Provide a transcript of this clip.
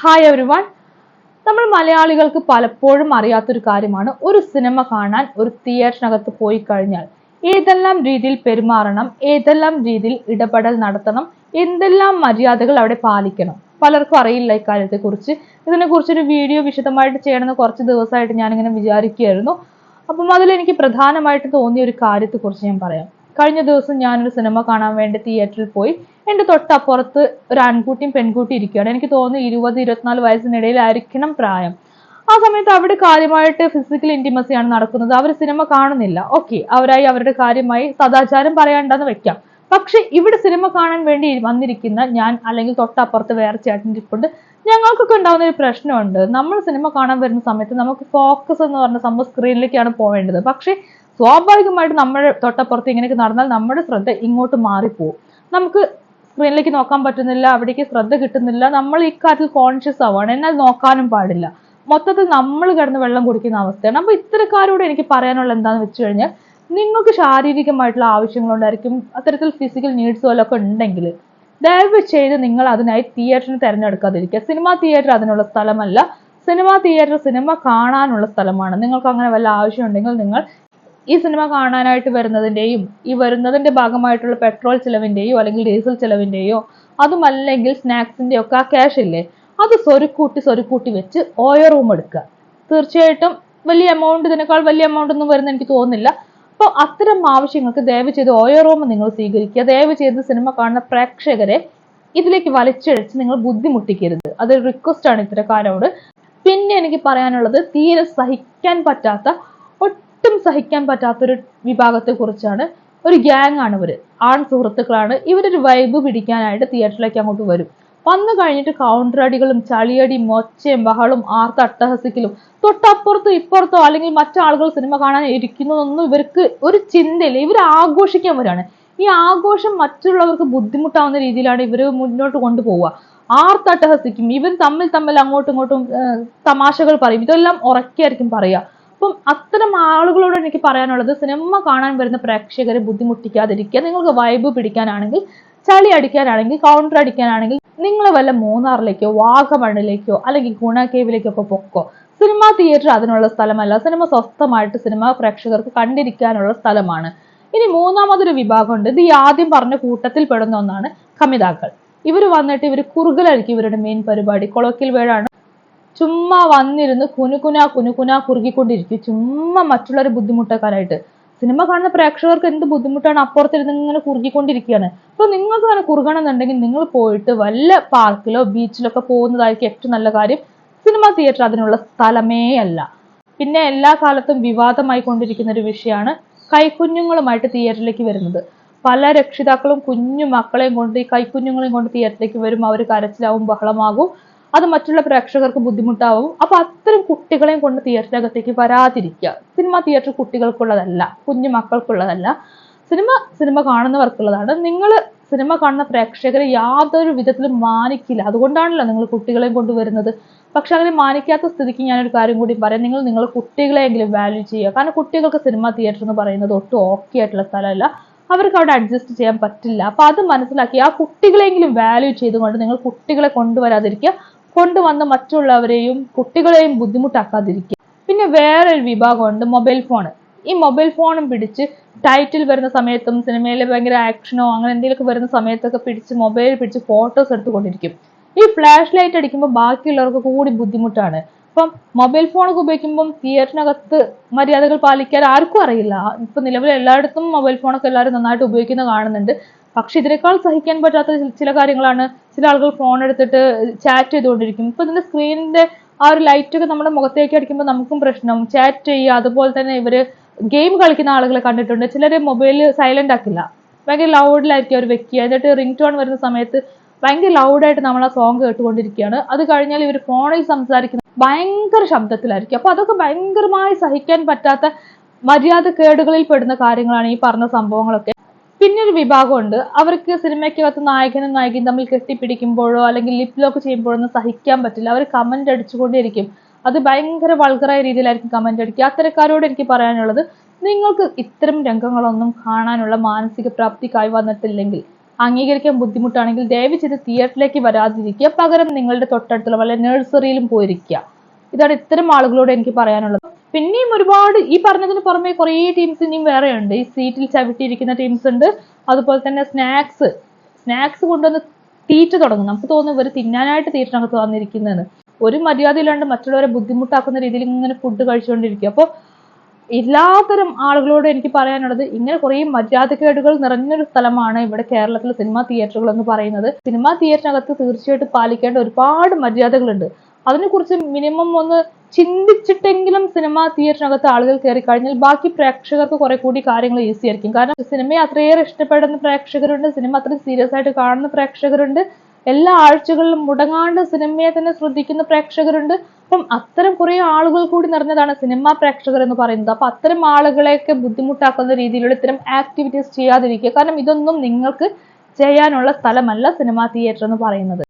Hi every one നമ്മൾ മലയാളികൾക്ക് പലപ്പോഴും അറിയാത്തൊരു കാര്യമാണ്. ഒരു സിനിമ കാണാൻ ഒരു തിയേറ്ററിനകത്ത് പോയി കഴിഞ്ഞാൽ ഏതെല്ലാം രീതിയിൽ പെരുമാറണം ഏതെല്ലാം രീതിയിൽ ഇടപെടൽ നടത്തണം എന്തെല്ലാം മര്യാദകൾ അവിടെ പാലിക്കണം. പലർക്കും അറിയില്ല ഇക്കാര്യത്തെ കുറിച്ച് ഇതിനെ കുറിച്ചൊരു വീഡിയോ വിശദമായിട്ട് ചെയ്യണമെന്ന് കുറച്ച് ദിവസമായിട്ട് ഞാനിങ്ങനെ വിചാരിക്കുകയായിരുന്നു. അപ്പം അതിലെനിക്ക് പ്രധാനമായിട്ട് തോന്നിയ ഒരു കാര്യത്തെക്കുറിച്ച് ഞാൻ പറയാം. കഴിഞ്ഞ ദിവസം ഞാനൊരു സിനിമ കാണാൻ വേണ്ടി തിയേറ്ററിൽ പോയി. എന്റെ തൊട്ടപ്പുറത്ത് ഒരു ആൺകുട്ടിയും പെൺകുട്ടിയും ഇരിക്കുകയാണ്. എനിക്ക് തോന്നുന്നു ഇരുപത് ഇരുപത്തിനാല് വയസ്സിനിടയിലായിരിക്കണം പ്രായം. ആ സമയത്ത് അവിടെ കാര്യമായിട്ട് ഫിസിക്കൽ ഇന്റിമസിയാണ് നടക്കുന്നത്. അവർ സിനിമ കാണുന്നില്ല. ഓക്കെ അവരായി അവരുടെ കാര്യമായി സദാചാരം പറയാണ്ടെന്ന് വെക്കാം. പക്ഷെ ഇവിടെ സിനിമ കാണാൻ വേണ്ടി വന്നിരിക്കുന്ന ഞാൻ അല്ലെങ്കിൽ തൊട്ടപ്പുറത്ത് വേറെ ചേട്ടൻ ഇരിപ്പുണ്ട്. ഞങ്ങൾക്കൊക്കെ ഉണ്ടാകുന്ന ഒരു പ്രശ്നമുണ്ട്. നമ്മൾ സിനിമ കാണാൻ വരുന്ന സമയത്ത് നമുക്ക് ഫോക്കസ് എന്ന് പറഞ്ഞ സംഭവം സ്ക്രീനിലേക്കാണ് പോവേണ്ടത്. പക്ഷെ സ്വാഭാവികമായിട്ട് നമ്മുടെ തൊട്ടപ്പുറത്ത് ഇങ്ങനെയൊക്കെ നടന്നാൽ നമ്മുടെ ശ്രദ്ധ ഇങ്ങോട്ട് മാറിപ്പോവും. നമുക്ക് സ്ക്രീനിലേക്ക് നോക്കാൻ പറ്റുന്നില്ല അവിടേക്ക് ശ്രദ്ധ കിട്ടുന്നില്ല നമ്മൾ ഇക്കാര്യത്തിൽ കോൺഷ്യസ് ആവുകയാണ്. എന്നാൽ നോക്കാനും പാടില്ല. മൊത്തത്തിൽ നമ്മൾ കിടന്ന് വെള്ളം കുടിക്കുന്ന അവസ്ഥയാണ്. അപ്പോൾ ഇത്തരക്കാരോട് എനിക്ക് പറയാനുള്ള എന്താണെന്ന് വെച്ച് കഴിഞ്ഞാൽ നിങ്ങൾക്ക് ശാരീരികമായിട്ടുള്ള ആവശ്യങ്ങളുണ്ടായിരിക്കും. അത്തരത്തിൽ ഫിസിക്കൽ നീഡ്സ് പോലൊക്കെ ഉണ്ടെങ്കിൽ ദയവ് ചെയ്ത് നിങ്ങൾ അതിനായി തിയേറ്ററിന് തിരഞ്ഞെടുക്കാതിരിക്കുക. സിനിമാ തിയേറ്റർ അതിനുള്ള സ്ഥലമല്ല. സിനിമാ തിയേറ്റർ സിനിമ കാണാനുള്ള സ്ഥലമാണ്. നിങ്ങൾക്ക് അങ്ങനെ വല്ല ആവശ്യമുണ്ടെങ്കിൽ നിങ്ങൾ ഈ സിനിമ കാണാനായിട്ട് വരുന്നതിന്റെയും ഈ വരുന്നതിന്റെ ഭാഗമായിട്ടുള്ള പെട്രോൾ ചിലവിന്റെയോ അല്ലെങ്കിൽ ഡീസൽ ചിലവിന്റെയോ അതുമല്ലെങ്കിൽ സ്നാക്സിന്റെയോ ഒക്കെ ആ ക്യാഷ് ഇല്ലേ? അത് സ്വരുക്കൂട്ടി സ്വരുക്കൂട്ടി വെച്ച് ഓയോ റൂം എടുക്കുക. തീർച്ചയായിട്ടും വലിയ എമൗണ്ട് ഇതിനേക്കാൾ വലിയ എമൗണ്ട് ഒന്നും വരുന്ന എനിക്ക് തോന്നുന്നില്ല. അപ്പോൾ അത്തരം ആവശ്യങ്ങൾക്ക് ദയവ് ചെയ്ത് ഓയോ റൂം നിങ്ങൾ സ്വീകരിക്കുക. ദയവ് ചെയ്ത് സിനിമ കാണുന്ന പ്രേക്ഷകരെ ഇതിലേക്ക് വലിച്ചഴച്ച് നിങ്ങൾ ബുദ്ധിമുട്ടിക്കരുത്. അതൊരു റിക്വസ്റ്റ് ആണ് ഇത്തരക്കാരോട്. പിന്നെ എനിക്ക് പറയാനുള്ളത് തീരെ സഹിക്കാൻ പറ്റാത്ത ഒട്ടും സഹിക്കാൻ പറ്റാത്തൊരു വിഭാഗത്തെ കുറിച്ചാണ് ഒരു ഗ്യാങ് ആണ് ഇവർ. ആൺ സുഹൃത്തുക്കളാണ്. ഇവരൊരു വൈബ് പിടിക്കാനായിട്ട് തിയേറ്ററിലേക്ക് അങ്ങോട്ട് വരും. വന്നു കഴിഞ്ഞിട്ട് കൗണ്ടറടികളും ചളിയടിയും മൊച്ചയും ബഹളും ആർത്ത അട്ടഹസിക്കലും തൊട്ടപ്പുറത്തോ ഇപ്പുറത്തോ അല്ലെങ്കിൽ മറ്റാളുകൾ സിനിമ കാണാൻ ഇരിക്കുന്നതൊന്നും ഇവർക്ക് ഒരു ചിന്തയില്ല. ഇവർ ആഘോഷിക്കാൻ വരാണ്. ഈ ആഘോഷം മറ്റുള്ളവർക്ക് ബുദ്ധിമുട്ടാവുന്ന രീതിയിലാണ് ഇവർ മുന്നോട്ട് കൊണ്ടുപോവുക. ആർത്തട്ടഹസിക്കും ഇവർ തമ്മിൽ തമ്മിൽ അങ്ങോട്ടും ഇങ്ങോട്ടും തമാശകൾ പറയും. ഇതെല്ലാം ഉറക്കെയായിരിക്കും പറയുക. അപ്പം അത്തരം ആളുകളോട് എനിക്ക് പറയാനുള്ളത് സിനിമ കാണാൻ വരുന്ന പ്രേക്ഷകരെ ബുദ്ധിമുട്ടിക്കാതിരിക്കുക. നിങ്ങൾക്ക് വൈബ് പിടിക്കാനാണെങ്കിൽ ചളി അടിക്കാനാണെങ്കിൽ കൗണ്ടർ അടിക്കാനാണെങ്കിൽ നിങ്ങൾ വല്ല മൂന്നാറിലേക്കോ വാഗമണ്ണിലേക്കോ അല്ലെങ്കിൽ ഗുണ കേവിലേക്കോ ഒക്കെ പൊക്കോ. സിനിമ തിയേറ്റർ അതിനുള്ള സ്ഥലമല്ല. സിനിമ സ്വസ്ഥമായിട്ട് സിനിമ പ്രേക്ഷകർക്ക് കണ്ടിരിക്കാനുള്ള സ്ഥലമാണ്. ഇനി മൂന്നാമതൊരു വിഭാഗമുണ്ട്. ഇത് ഈ ആദ്യം പറഞ്ഞ കൂട്ടത്തിൽ പെടുന്ന ഒന്നാണ് കമിതാക്കൾ. ഇവർ വന്നിട്ട് ഇവർ കുറുകലായിരിക്കും ഇവരുടെ മെയിൻ പരിപാടി. കൊളക്കിൽ വേഴാണ് ചുമ്മാ വന്നിരുന്ന് കുനുകുന കുനുകുന കുറുകിക്കൊണ്ടിരിക്കും. ചുമ്മാ മറ്റുള്ളവരെ ബുദ്ധിമുട്ടേക്കാനായിട്ട്. സിനിമ കാണുന്ന പ്രേക്ഷകർക്ക് എന്ത് ബുദ്ധിമുട്ടാണ്? അപ്പുറത്തിരുന്ന് ഇങ്ങനെ കുറുകിക്കൊണ്ടിരിക്കുകയാണ്. അപ്പൊ നിങ്ങൾക്ക് അങ്ങനെ കുറുകണം എന്നുണ്ടെങ്കിൽ നിങ്ങൾ പോയിട്ട് വല്ല പാർക്കിലോ ബീച്ചിലോ ഒക്കെ പോകുന്നതായിരിക്കും ഏറ്റവും നല്ല കാര്യം. സിനിമ തിയേറ്റർ അതിനുള്ള സ്ഥലമേ അല്ല. പിന്നെ എല്ലാ കാലത്തും വിവാദമായി കൊണ്ടിരിക്കുന്ന ഒരു വിഷയമാണ് കൈക്കുഞ്ഞുങ്ങളുമായിട്ട് തിയേറ്ററിലേക്ക് വരുന്നത്. പല രക്ഷിതാക്കളും കുഞ്ഞു മക്കളെയും കൊണ്ട് ഈ കൈക്കുഞ്ഞുങ്ങളെയും കൊണ്ട് തിയേറ്ററിലേക്ക് വരും. അവർ കരച്ചിലാവും ബഹളമാകും. അത് മറ്റുള്ള പ്രേക്ഷകർക്ക് ബുദ്ധിമുട്ടാവും. അപ്പൊ അത്തരം കുട്ടികളെയും കൊണ്ട് തിയേറ്ററിനകത്തേക്ക് വരാതിരിക്കുക. സിനിമ തിയേറ്റർ കുട്ടികൾക്കുള്ളതല്ല കുഞ്ഞു മക്കൾക്കുള്ളതല്ല. Cinema cinema കാണുന്നവർക്കുള്ളതാണ്. നിങ്ങൾ സിനിമ കാണുന്ന പ്രേക്ഷകരെ യാതൊരു വിധത്തിലും മാനിക്കില്ല. അതുകൊണ്ടാണല്ലോ നിങ്ങൾ കുട്ടികളെയും കൊണ്ടുവരുന്നത് പക്ഷെ അങ്ങനെ മാനിക്കാത്ത സ്ഥിതിക്ക് ഞാനൊരു കാര്യം കൂടി പറയാം. നിങ്ങൾ നിങ്ങൾ കുട്ടികളെയെങ്കിലും വാല്യൂ ചെയ്യുക. കാരണം കുട്ടികൾക്ക് സിനിമ തിയേറ്റർ എന്ന് പറയുന്നത് ഒട്ടും ഓക്കെ ആയിട്ടുള്ള സ്ഥലമല്ല. അവർക്ക് അവിടെ അഡ്ജസ്റ്റ് ചെയ്യാൻ പറ്റില്ല. അപ്പൊ അത് മനസ്സിലാക്കി ആ കുട്ടികളെങ്കിലും വാല്യൂ ചെയ്തുകൊണ്ട് നിങ്ങൾ കുട്ടികളെ കൊണ്ടുവരാതിരിക്കുക. കൊണ്ടുവന്ന് മറ്റുള്ളവരെയും കുട്ടികളെയും ബുദ്ധിമുട്ടാക്കാതിരിക്കുക. പിന്നെ വേറൊരു വിഭാഗമുണ്ട് മൊബൈൽ ഫോൺ ഈ മൊബൈൽ ഫോണും പിടിച്ച് ടൈറ്റിൽ വരുന്ന സമയത്തും സിനിമയിലെ ഭയങ്കര ആക്ഷനോ അങ്ങനെ എന്തെങ്കിലുമൊക്കെ വരുന്ന സമയത്തൊക്കെ പിടിച്ച് മൊബൈൽ പിടിച്ച് ഫോട്ടോസ് എടുത്തുകൊണ്ടിരിക്കും. ഈ ഫ്ലാഷ് ലൈറ്റ് അടിക്കുമ്പോൾ ബാക്കിയുള്ളവർക്ക് കൂടി ബുദ്ധിമുട്ടാണ്. അപ്പം മൊബൈൽ ഫോണൊക്കെ ഉപയോഗിക്കുമ്പം തിയേറ്ററിനകത്ത് മര്യാദകൾ പാലിക്കാൻ ആർക്കും അറിയില്ല. ഇപ്പൊ നിലവിൽ എല്ലായിടത്തും മൊബൈൽ ഫോണൊക്കെ എല്ലാവരും നന്നായിട്ട് ഉപയോഗിക്കുന്നത് കാണുന്നുണ്ട്. പക്ഷെ ഇതിനേക്കാൾ സഹിക്കാൻ പറ്റാത്ത ചില കാര്യങ്ങളാണ്. ചില ആളുകൾ ഫോൺ എടുത്തിട്ട് ചാറ്റ് ചെയ്തുകൊണ്ടിരിക്കും. ഇപ്പൊ ഇതിന്റെ സ്ക്രീനിന്റെ ആ ഒരു ലൈറ്റ് ഒക്കെ നമ്മുടെ മുഖത്തേക്ക് അടിക്കുമ്പോൾ നമുക്കും പ്രശ്നം. ചാറ്റ് ചെയ്യുക അതുപോലെ തന്നെ ഇവർ ഗെയിം കളിക്കുന്ന ആളുകളെ കണ്ടിട്ടുണ്ട്. ചിലര് മൊബൈൽ സൈലന്റ് ആക്കില്ല. ഭയങ്കര ലൗഡിലായിരിക്കും അവർ വെക്കുക. എന്നിട്ട് റിംഗ് ടോൺ വരുന്ന സമയത്ത് ഭയങ്കര ലൗഡായിട്ട് നമ്മൾ ആ സോങ് കേട്ടുകൊണ്ടിരിക്കുകയാണ്. അത് കഴിഞ്ഞാൽ ഇവർ ഫോണിൽ സംസാരിക്കുന്ന ഭയങ്കര ശബ്ദത്തിലായിരിക്കും. അപ്പൊ അതൊക്കെ ഭയങ്കരമായി സഹിക്കാൻ പറ്റാത്ത മര്യാദ കേടുകളിൽ പെടുന്ന കാര്യങ്ങളാണ് ഈ പറഞ്ഞ സംഭവങ്ങളൊക്കെ. പിന്നെ ഒരു വിഭാഗമുണ്ട്. അവർക്ക് സിനിമയ്ക്കകത്ത് നായകനും നായികയും തമ്മിൽ കെട്ടിപ്പിടിക്കുമ്പോഴോ അല്ലെങ്കിൽ ലിപ് ലോക്ക് ചെയ്യുമ്പോഴോ ഒന്നും സഹിക്കാൻ പറ്റില്ല. അവർ കമന്റ് അടിച്ചുകൊണ്ടേയിരിക്കും. അത് ഭയങ്കര വൾഗറായ രീതിയിലായിരിക്കും കമന്റ് അടിക്കുക. അത്തരക്കാരോട് എനിക്ക് പറയാനുള്ളത് നിങ്ങൾക്ക് ഇത്തരം രംഗങ്ങളൊന്നും കാണാനുള്ള മാനസിക പ്രാപ്തി കൈവന്നിട്ടില്ലെങ്കിൽ അംഗീകരിക്കാൻ ബുദ്ധിമുട്ടാണെങ്കിൽ ദയവ് ചെയ്ത് തിയേറ്ററിലേക്ക് വരാതിരിക്കുക. പകരം നിങ്ങളുടെ തൊട്ടടുത്തുള്ള വല്ല നഴ്സറിയിലും പോയിരിക്കുക. ഇതാണ് ഇത്തരം ആളുകളോട് എനിക്ക് പറയാനുള്ളത്. പിന്നെയും ഒരുപാട് ഈ പറഞ്ഞതിന് പുറമെ കുറേ ടീംസ് ഇനിയും വേറെ ഉണ്ട്. ഈ സീറ്റിൽ ചവിട്ടിയിരിക്കുന്ന ടീംസ് ഉണ്ട്. അതുപോലെ തന്നെ സ്നാക്സ് സ്നാക്സ് കൊണ്ടുവന്ന് തീറ്റ തുടങ്ങും നമുക്ക് തോന്നും ഇവർ തിന്നാനായിട്ട് തീറ്റിനകത്ത് വന്നിരിക്കുന്നതെന്ന് ഒരു മര്യാദയില്ലാണ്ട് മറ്റുള്ളവരെ ബുദ്ധിമുട്ടാക്കുന്ന രീതിയിൽ ഇങ്ങനെ ഫുഡ് കഴിച്ചുകൊണ്ടിരിക്കും അപ്പോൾ എല്ലാത്തരം ആളുകളോട് എനിക്ക് പറയാനുള്ളത് ഇങ്ങനെ കുറേ മര്യാദക്കേടുകൾ നിറഞ്ഞൊരു സ്ഥലമാണ് ഇവിടെ കേരളത്തിലെ സിനിമാ തിയേറ്ററുകൾ എന്ന് പറയുന്നത്. സിനിമാ തിയേറ്ററിനകത്ത് തീർച്ചയായിട്ടും പാലിക്കേണ്ട ഒരുപാട് മര്യാദകളുണ്ട്. അതിനെക്കുറിച്ച് മിനിമം ഒന്ന് ചിന്തിച്ചിട്ടെങ്കിലും സിനിമ തിയേറ്ററിനകത്ത് ആളുകൾ കയറി കഴിഞ്ഞാൽ ബാക്കി പ്രേക്ഷകർക്ക് കുറെ കൂടി കാര്യങ്ങൾ ഈസി ആയിരിക്കും. കാരണം സിനിമയെ അത്രയേറെ ഇഷ്ടപ്പെടുന്ന പ്രേക്ഷകരുണ്ട് സിനിമ അത്ര സീരിയസ് ആയിട്ട് കാണുന്ന പ്രേക്ഷകരുണ്ട്. എല്ലാ ആഴ്ചകളിലും മുടങ്ങാണ്ട് സിനിമയെ തന്നെ ശ്രദ്ധിക്കുന്ന പ്രേക്ഷകരുണ്ട്. അപ്പം അത്തരം കുറെ ആളുകൾ കൂടി നിറഞ്ഞതാണ് സിനിമാ പ്രേക്ഷകർ എന്ന് പറയുന്നത്. അപ്പൊ അത്തരം ആളുകളെയൊക്കെ ബുദ്ധിമുട്ടാക്കുന്ന രീതിയിലുള്ള ഇത്തരം ആക്ടിവിറ്റീസ് ചെയ്യാതിരിക്കുക. കാരണം ഇതൊന്നും നിങ്ങൾക്ക് ചെയ്യാനുള്ള സ്ഥലമല്ല സിനിമാ തിയേറ്റർ എന്ന് പറയുന്നത്.